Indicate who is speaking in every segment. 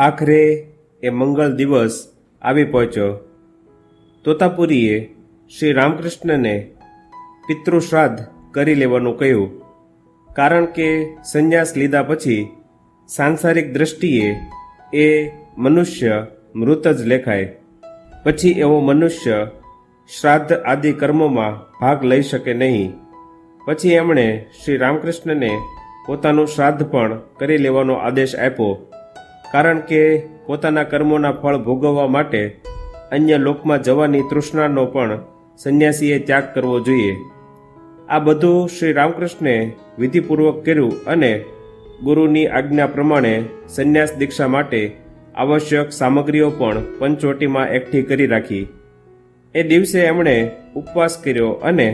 Speaker 1: આખરે એ મંગળ દિવસ આવી પહોંચ્યો. તોતાપુરીએ શ્રી રામકૃષ્ણને પિતૃશ્રાદ્ધ કરી લેવાનું કહ્યું. કારણ કે સંન્યાસ લીધા પછી સાંસારિક દ્રષ્ટિએ એ મનુષ્ય મૃત જ લેખાય. પછી એવો મનુષ્ય શ્રાદ્ધ આદિ કર્મોમાં ભાગ લઈ શકે નહીં. પછી એમણે શ્રી રામકૃષ્ણને પોતાનું શ્રાદ્ધ પણ કરી લેવાનો આદેશ આપ્યો. કારણ કે પોતાના કર્મોના ફળ ભોગવવા માટે અન્ય લોકમાં જવાની તૃષ્ણાનો પણ સંન્યાસીએ ત્યાગ કરવો જોઈએ. આ બધું શ્રી રામકૃષ્ણે વિધિપૂર્વક કર્યું અને ગુરુની આજ્ઞા પ્રમાણે સંન્યાસ દીક્ષા માટે આવશ્યક સામગ્રીઓ પણ પંચવટીમાં એકઠી કરી રાખી. એ દિવસે એમણે ઉપવાસ કર્યો અને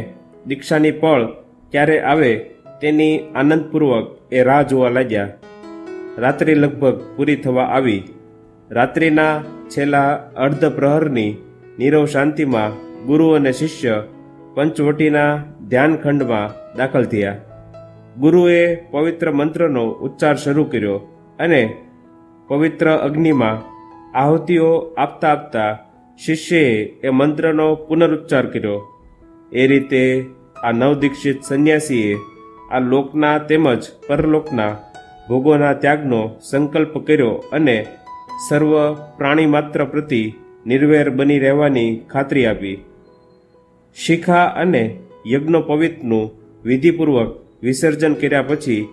Speaker 1: દીક્ષાની પળ ક્યારે આવે તેની આનંદપૂર્વક એ રાહ જોવા લાગ્યા. રાત્રિ લગભગ પૂરી થવા આવી. રાત્રિના છેલ્લા અર્ધ પ્રહરની નીરવ શાંતિમાં ગુરુ અને શિષ્ય પંચવટીના ધ્યાનખંડમાં દાખલ થયા. ગુરુએ પવિત્ર મંત્રનો ઉચ્ચાર શરૂ કર્યો અને પવિત્ર અગ્નિમાં આહુતિઓ આપતા આપતા શિષ્યએ એ મંત્રનો પુનરુચ્ચાર કર્યો. એ રીતે આ નવદીક્ષિત સંન્યાસીએ આ લોકના તેમજ પરલોકના ભોગોના ત્યાગનો સંકલ્પ કર્યો અને સર્વ પ્રાણી માત્ર પ્રતિ નિર્વેર બની રહેવાની ખાતરી આપી. શિખા અને યજ્ઞોપવિતનું વિધિપૂર્વક વિસર્જન કર્યા પછી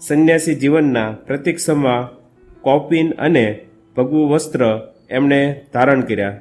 Speaker 1: સંન્યાસી જીવનના પ્રતિક્ષમાં કોપિન અને ભગવું વસ્ત્ર એમણે ધારણ કર્યા.